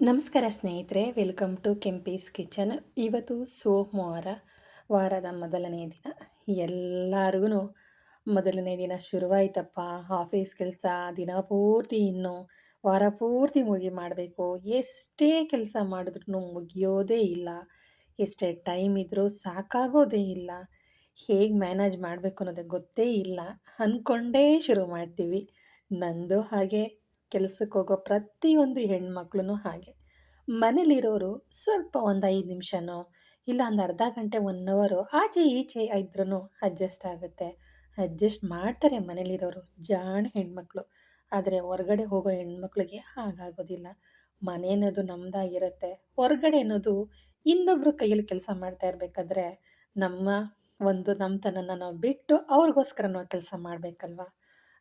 ನಮಸ್ಕಾರ ಸ್ನೇಹಿತರೆ, welcome to Kempee's kitchen. ಇವತ್ತು ಸೋಮವಾರ, ವಾರದ ಮೊದಲನೇ ದಿನ. ಎಲ್ಲರಿಗೂ ಮೊದಲನೇ ದಿನ ಶುರುವಾಯ್ತಪ್ಪ. ಆಫೀಸ್ ಕೆಲಸ, ದಿನ ಪೂರ್ತಿ ಇನ್ನು ವಾರ ಪೂರ್ತಿ ಮುಗಿ ಮಾಡಬೇಕು. ಎಷ್ಟೇ ಕೆಲಸ ಮಾಡಿದ್ರೂ ಮುಗಿಯೋದೇ ಇಲ್ಲ. ಎಷ್ಟೇ ಟೈಮ್ ಇದ್ದರೂ ಸಾಕಾಗೋದೇ ಇಲ್ಲ. ಹೇಗೆ ಮ್ಯಾನೇಜ್ ಮಾಡಬೇಕು ಅನ್ನೋದೇ ಗೊತ್ತೇ ಇಲ್ಲ. ಅಂದ್ಕೊಂಡೇ ಶುರು ಮಾಡ್ತೀವಿ. ನಂದು ಹಾಗೆ ಕೆಲಸಕ್ಕೆ ಹೋಗೋ ಪ್ರತಿಯೊಂದು ಹೆಣ್ಮಕ್ಳು ಹಾಗೆ. ಮನೇಲಿರೋರು ಸ್ವಲ್ಪ ಒಂದು ಐದು ನಿಮಿಷನೋ, ಇಲ್ಲ ಒಂದು ಅರ್ಧ ಗಂಟೆ ಒನ್ ಅವರು ಆಚೆ ಈಚೆ ಇದ್ರೂ ಅಡ್ಜಸ್ಟ್ ಆಗುತ್ತೆ. ಅಡ್ಜಸ್ಟ್ ಮಾಡ್ತಾರೆ ಮನೇಲಿರೋರು, ಜಾಣ ಹೆಣ್ಮಕ್ಳು. ಆದರೆ ಹೊರಗಡೆ ಹೋಗೋ ಹೆಣ್ಮಕ್ಳಿಗೆ ಹಾಗಾಗೋದಿಲ್ಲ. ಮನೆ ಅನ್ನೋದು ನಮ್ಮದಾಗಿರುತ್ತೆ ಹೊರಗಡೆ ಅನ್ನೋದು ಇನ್ನೊಬ್ರು ಕೈಯಲ್ಲಿ ಕೆಲಸ ಮಾಡ್ತಾ ಇರಬೇಕಾದ್ರೆ ನಮ್ಮ ಒಂದು ನಮ್ಮತನನ ನಾವು ಬಿಟ್ಟು ಅವ್ರಿಗೋಸ್ಕರ ನಾವು ಕೆಲಸ ಮಾಡಬೇಕಲ್ವ?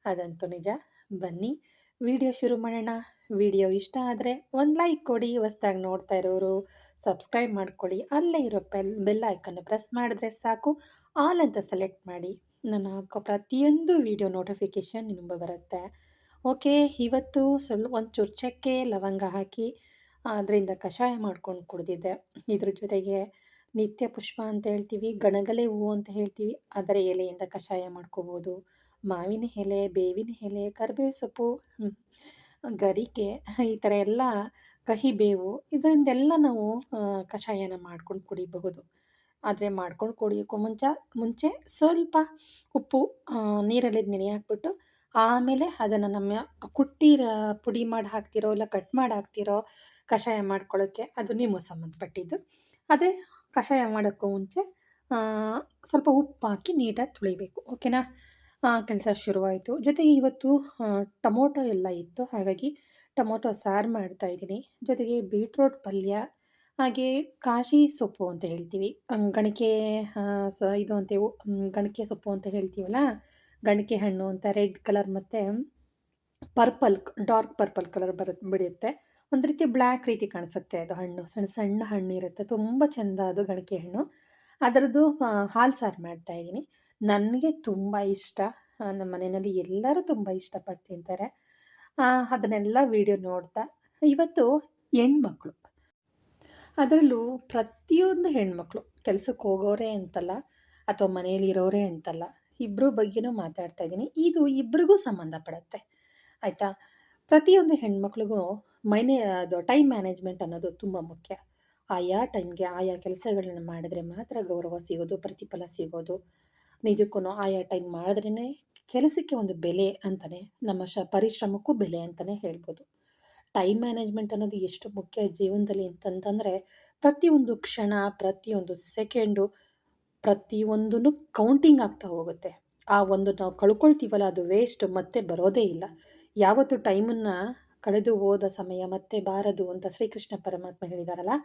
ಅದಂತೂ ನಿಜ. ಬನ್ನಿ. ವಿಡಿಯೋ ಶುರು ಮಾಡೋಣ. ವಿಡಿಯೋ ಇಷ್ಟ ಆದರೆ ಒಂದು ಲೈಕ್ ಕೊಡಿ, ಹೊಸ್ದಾಗಿ ನೋಡ್ತಾ ಇರೋರು ಸಬ್ಸ್ಕ್ರೈಬ್ ಮಾಡ್ಕೊಳ್ಳಿ ಅಲ್ಲೇ ಇರೋ ಬೆಲ್ ಬೆಲ್ ಐಕನ್ನು ಪ್ರೆಸ್ ಮಾಡಿದ್ರೆ ಸಾಕು. ಆಲ್ ಅಂತ ಸೆಲೆಕ್ಟ್ ಮಾಡಿ. ನಾನು ಹಾಕೋ ಪ್ರತಿಯೊಂದು ವಿಡಿಯೋ ನೋಟಿಫಿಕೇಷನ್ ನಿಮಗೆ ಬರುತ್ತೆ. ಓಕೆ ಇವತ್ತು ಸ್ವಲ್ಪ ಒಂದು ಚುರ್ಚಕ್ಕೆ ಲವಂಗ ಹಾಕಿ ಅದರಿಂದ ಕಷಾಯ ಮಾಡ್ಕೊಂಡು ಕುಡಿದಿದ್ದೆ. ಇದ್ರ ಜೊತೆಗೆ ನಿತ್ಯ ಪುಷ್ಪ ಅಂತ ಹೇಳ್ತೀವಿ, ಗಣಗಲೆ ಹೂವು ಅಂತ ಹೇಳ್ತೀವಿ. ಅದರ ಎಲೆಯಿಂದ ಕಷಾಯ ಮಾಡ್ಕೋಬೋದು. ಮಾವಿನ ಎಲೆ, ಬೇವಿನ ಎಲೆ ಕರಿಬೇವು ಸೊಪ್ಪು ಗರಿಕೆ, ಈ ಥರ ಎಲ್ಲ ಕಹಿ ಬೇವು ಇದರಿಂದೆಲ್ಲ ನಾವು ಕಷಾಯನ ಮಾಡ್ಕೊಂಡು ಕುಡಿಬಹುದು. ಆದರೆ ಮಾಡ್ಕೊಂಡು ಕುಡಿಯೋಕ್ಕೂ ಮುಂಚೆ ಮುಂಚೆ ಸ್ವಲ್ಪ ಉಪ್ಪು ನೀರಲ್ಲಿ ನೆನೆ ಹಾಕ್ಬಿಟ್ಟು ಆಮೇಲೆ ಅದನ್ನು ನಮ್ಮ ಕುಟ್ಟಿರ ಪುಡಿ ಮಾಡಿ ಹಾಕ್ತಿರೋ ಇಲ್ಲ ಕಟ್ ಮಾಡಿ ಹಾಕ್ತಿರೋ ಕಷಾಯ ಮಾಡ್ಕೊಳ್ಳೋಕ್ಕೆ ಅದು ನಿಮ್ಮ ಸಂಬಂಧಪಟ್ಟಿದ್ದು. ಅದೇ ಕಷಾಯ ಮಾಡೋಕ್ಕೂ ಮುಂಚೆ ಸ್ವಲ್ಪ ಉಪ್ಪು ಹಾಕಿ ನೀಟಾಗಿ ತುಳಿಬೇಕು. ಓಕೆನಾ? ಕೆಲಸ ಶುರುವಾಯಿತು. ಜೊತೆಗೆ ಇವತ್ತು ಟೊಮೊಟೊ ಎಲ್ಲ ಇತ್ತು. ಹಾಗಾಗಿ ಟೊಮೊಟೊ ಸಾರು ಮಾಡ್ತಾಯಿದ್ದೀನಿ ಜೊತೆಗೆ ಬೀಟ್ರೋಟ್ ಪಲ್ಯ, ಹಾಗೆ ಕಾಶಿ ಸೊಪ್ಪು ಅಂತ ಹೇಳ್ತೀವಿ. ಗಣಿಕೆ ಸ, ಇದು ಅಂತೇವು ಗಣಿಕೆ ಸೊಪ್ಪು ಅಂತ ಹೇಳ್ತೀವಲ್ಲ? ಗಣಿಕೆ ಹಣ್ಣು ಅಂತ ರೆಡ್ ಕಲರ್ ಮತ್ತು ಪರ್ಪಲ್, ಡಾರ್ಕ್ ಪರ್ಪಲ್ ಕಲರ್ ಬರುತ್ತೆ ಬಿಡುತ್ತೆ. ಒಂದು ರೀತಿ ಬ್ಲ್ಯಾಕ್ ರೀತಿ ಕಾಣಿಸುತ್ತೆ ಅದು ಹಣ್ಣು. ಸಣ್ಣ ಸಣ್ಣ ಹಣ್ಣು ಇರುತ್ತೆ. ತುಂಬ ಚೆಂದ ಅದು ಗಣಿಕೆ ಹಣ್ಣು. ಅದರದ್ದು ಹಾಲು ಸಾರು ಮಾಡ್ತಾಯಿದ್ದೀನಿ ನನಗೆ ತುಂಬ ಇಷ್ಟ. ನಮ್ಮ ಮನೆಯಲ್ಲಿ ಎಲ್ಲರೂ ತುಂಬ ಇಷ್ಟಪಟ್ಟು ತಿಂತಾರೆ. ಅದನ್ನೆಲ್ಲ ವಿಡಿಯೋ ನೋಡ್ತಾ, ಇವತ್ತು ಹೆಣ್ಮಕ್ಳು. ಅದರಲ್ಲೂ ಪ್ರತಿಯೊಂದು ಹೆಣ್ಮಕ್ಳು, ಕೆಲಸಕ್ಕೆ ಹೋಗೋರೇ ಅಂತಲ್ಲ, ಅಥವಾ ಮನೆಯಲ್ಲಿರೋರೇ ಅಂತಲ್ಲ ಇಬ್ಬರ ಬಗ್ಗೆನೂ ಮಾತಾಡ್ತಾ ಇದ್ದೀನಿ. ಇದು ಇಬ್ರಿಗೂ ಸಂಬಂಧಪಡುತ್ತೆ. ಆಯಿತಾ? ಪ್ರತಿಯೊಂದು ಹೆಣ್ಮಕ್ಳಿಗೂ ಮೈನೆ, ಅದು ಟೈಮ್ ಮ್ಯಾನೇಜ್ಮೆಂಟ್ ಅನ್ನೋದು ತುಂಬ ಮುಖ್ಯ. ಆಯಾ ಟೈಮ್ಗೆ ಆಯಾ ಕೆಲಸಗಳನ್ನ ಮಾಡಿದ್ರೆ ಮಾತ್ರ ಗೌರವ ಸಿಗೋದು, ಪ್ರತಿಫಲ ಸಿಗೋದು. ನಿಜಕ್ಕೂ ಆಯಾ ಟೈಮ್ ಮಾಡಿದ್ರೇ ಕೆಲಸಕ್ಕೆ ಒಂದು ಬೆಲೆ ಅಂತಲೇ ನಮ್ಮ ಶ ಪರಿಶ್ರಮಕ್ಕೂ ಬೆಲೆ ಅಂತಲೇ ಹೇಳ್ಬೋದು. ಟೈಮ್ ಮ್ಯಾನೇಜ್ಮೆಂಟ್ ಅನ್ನೋದು ಎಷ್ಟು ಮುಖ್ಯ ಜೀವನದಲ್ಲಿ ಅಂತಂತಂದರೆ, ಪ್ರತಿಯೊಂದು ಕ್ಷಣ, ಪ್ರತಿಯೊಂದು ಸೆಕೆಂಡು ಪ್ರತಿಯೊಂದೂ ಕೌಂಟಿಂಗ್ ಆಗ್ತಾ ಹೋಗುತ್ತೆ. ಆ ಒಂದು ನಾವು ಕಳ್ಕೊಳ್ತೀವಲ್ಲ, ಅದು ವೇಸ್ಟ್ ಮತ್ತೆ ಬರೋದೇ ಇಲ್ಲ. ಯಾವತ್ತು ಟೈಮನ್ನು ಕಳೆದು ಹೋದ ಸಮಯ ಮತ್ತೆ ಬಾರದು ಅಂತ ಶ್ರೀಕೃಷ್ಣ ಪರಮಾತ್ಮ ಹೇಳಿದಾರಲ್ಲ,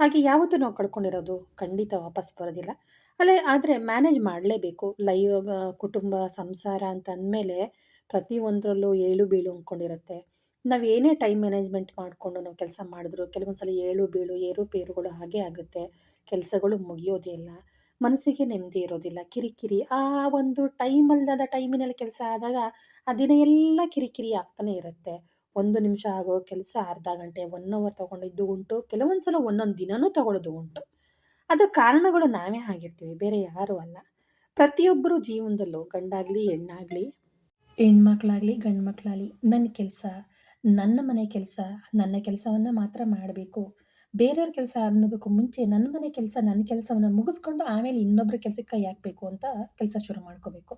ಹಾಗೆ ಯಾವತ್ತೂ ನಾವು ಕಳ್ಕೊಂಡಿರೋದು ಖಂಡಿತ ವಾಪಸ್ ಬರೋದಿಲ್ಲ. ಅಲ್ಲೇ ಆದರೆ ಮ್ಯಾನೇಜ್ ಮಾಡಲೇಬೇಕು. ಲೈವ್ ಕುಟುಂಬ, ಸಂಸಾರ ಅಂತ ಅಂದಮೇಲೆ ಪ್ರತಿಯೊಂದರಲ್ಲೂ ಏಳು ಬೀಳು ಅಂದ್ಕೊಂಡಿರುತ್ತೆ. ನಾವು ಏನೇ ಟೈಮ್ ಮ್ಯಾನೇಜ್ಮೆಂಟ್ ಮಾಡಿಕೊಂಡು ನಾವು ಕೆಲಸ ಮಾಡಿದ್ರು ಕೆಲವೊಂದು ಸಲ ಏಳು ಬೀಳು ಏರುಪೇರುಗಳು ಹಾಗೆ ಆಗುತ್ತೆ. ಕೆಲಸಗಳು ಮುಗಿಯೋದೇ ಇಲ್ಲ. ಮನಸ್ಸಿಗೆ ನೆಮ್ಮದಿ ಇರೋದಿಲ್ಲ. ಕಿರಿಕಿರಿ, ಆ ಒಂದು ಟೈಮ್ ಅಲ್ಲದ ಟೈಮಿನಲ್ಲಿ ಕೆಲಸ ಆದಾಗ ಆ ದಿನ ಎಲ್ಲ ಕಿರಿಕಿರಿ ಆಗ್ತಾನೆ ಇರುತ್ತೆ. ಒಂದು ನಿಮಿಷ ಆಗೋ ಕೆಲಸ ಅರ್ಧ ಗಂಟೆ ಒನ್ ಅವರ್ ತೊಗೊಂಡಿದ್ದು ಉಂಟು. ಕೆಲವೊಂದು ಸಲ ಒಂದೊಂದು ದಿನವೂ ತಗೊಳ್ಳೋದು ಉಂಟು. ಅದು ಕಾರಣಗಳು ನಾವೇ ಆಗಿರ್ತೀವಿ, ಬೇರೆ ಯಾರೂ ಅಲ್ಲ. ಪ್ರತಿಯೊಬ್ಬರು ಜೀವನದಲ್ಲೂ ಗಂಡಾಗಲಿ, ಹೆಣ್ಣಾಗಲಿ, ಹೆಣ್ಮಕ್ಳಾಗಲಿ ಗಂಡು ಮಕ್ಕಳಾಗಲಿ ನನ್ನ ಕೆಲಸ, ನನ್ನ ಮನೆ ಕೆಲಸ, ನನ್ನ ಕೆಲಸವನ್ನು ಮಾತ್ರ ಮಾಡಬೇಕು. ಬೇರೆಯವ್ರ ಕೆಲಸ ಅನ್ನೋದಕ್ಕೂ ಮುಂಚೆ ನನ್ನ ಮನೆ ಕೆಲಸ, ನನ್ನ ಕೆಲಸವನ್ನು ಮುಗಿಸ್ಕೊಂಡು ಆಮೇಲೆ ಇನ್ನೊಬ್ಬರ ಕೆಲಸಕ್ಕೆ ಕೈ ಅಂತ ಕೆಲಸ ಶುರು ಮಾಡ್ಕೋಬೇಕು.